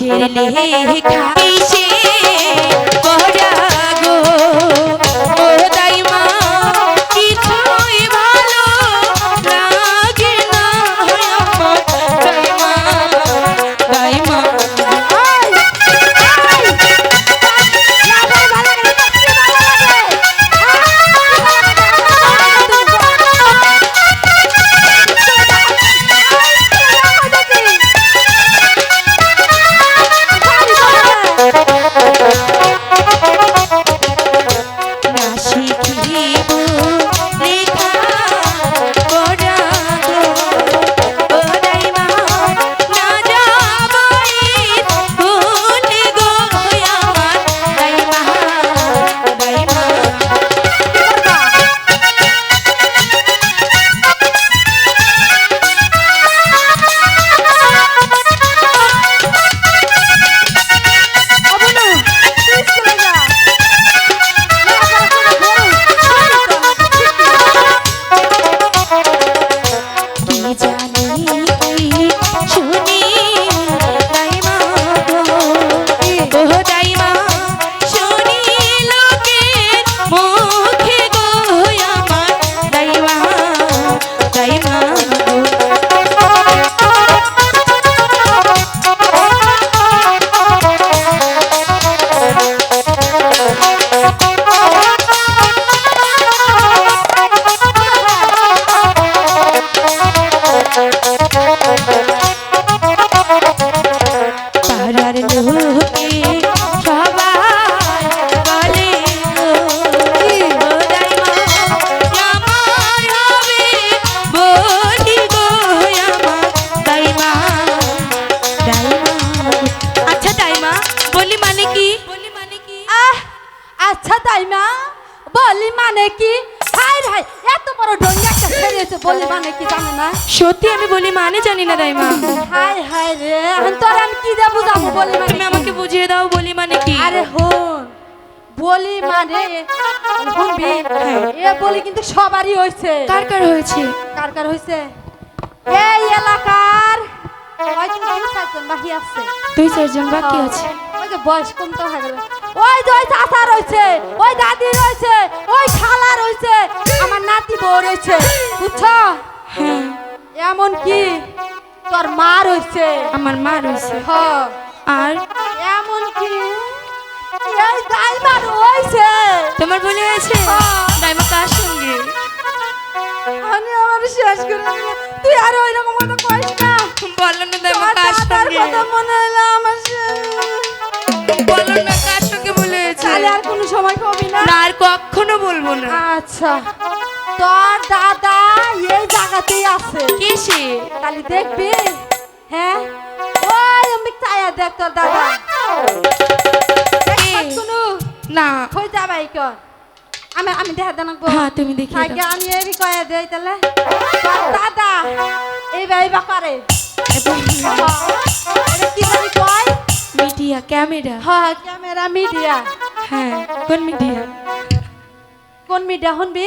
কিসের লেখা কিসে আচ্ছা তাই মা বলি মানে কি? হাই হাই এত বড় ডঙ্গা একটা ছেড়েছে বলি মানে কি জানো না? সত্যি আমি বলি মানে জানি না দাইমা। হাই হাই রে এখন তোর আমি কি বলি মানে তুমি আমাকে বুঝিয়ে দাও বলি মানে কি? আরে হন বলি মানে শুনবি এ বলি কিন্তু সবারই হয়েছে কার কার হয়েছে? কার কার হয়েছে এই এলাকার তিন চারজন বাকি আছে? দুই চারজন বাকি আছে। ওই যে বয়স কম তো হয়ে গেল। ওই যে ওই চাচা রয়েছে ওই দাদি রয়েছে ওই খালা রয়েছে আমার নাতি বউ রয়েছে বুঝছ? এমন কি? তোর মা রয়েছে। আমার মা রয়েছে। হ। আর? এমন কি? এই দাইমা রয়েছে তোমার বলে হয়েছে? দাইমা কার সঙ্গে? আমি আমার শেষ করে তুই আর ওই রকম কথা কইস না। বলো না দাইমা কার সঙ্গে? মনে সময় কবি না। আর কখনো বলব না। আচ্ছা। তোর দাদা এই জায়গাতেই আছে। কিসে? তাহলে দেখবি। হ্যাঁ? ওই আমি চায়া দেখ তোর দাদা। শুনু। না। হই যাবাই কর আমি আমি দেখা দেন হ্যাঁ তুমি দেখি থাকে আমি এরি কয়া দেই তাহলে। তোর দাদা এই ভাই বা করে কি? কয়? Media camera. হ্যাঁ ক্যামেরা মিডিয়া। হ্যাঁ কোন মিডিয়া কোন মিডিয়া শুনবি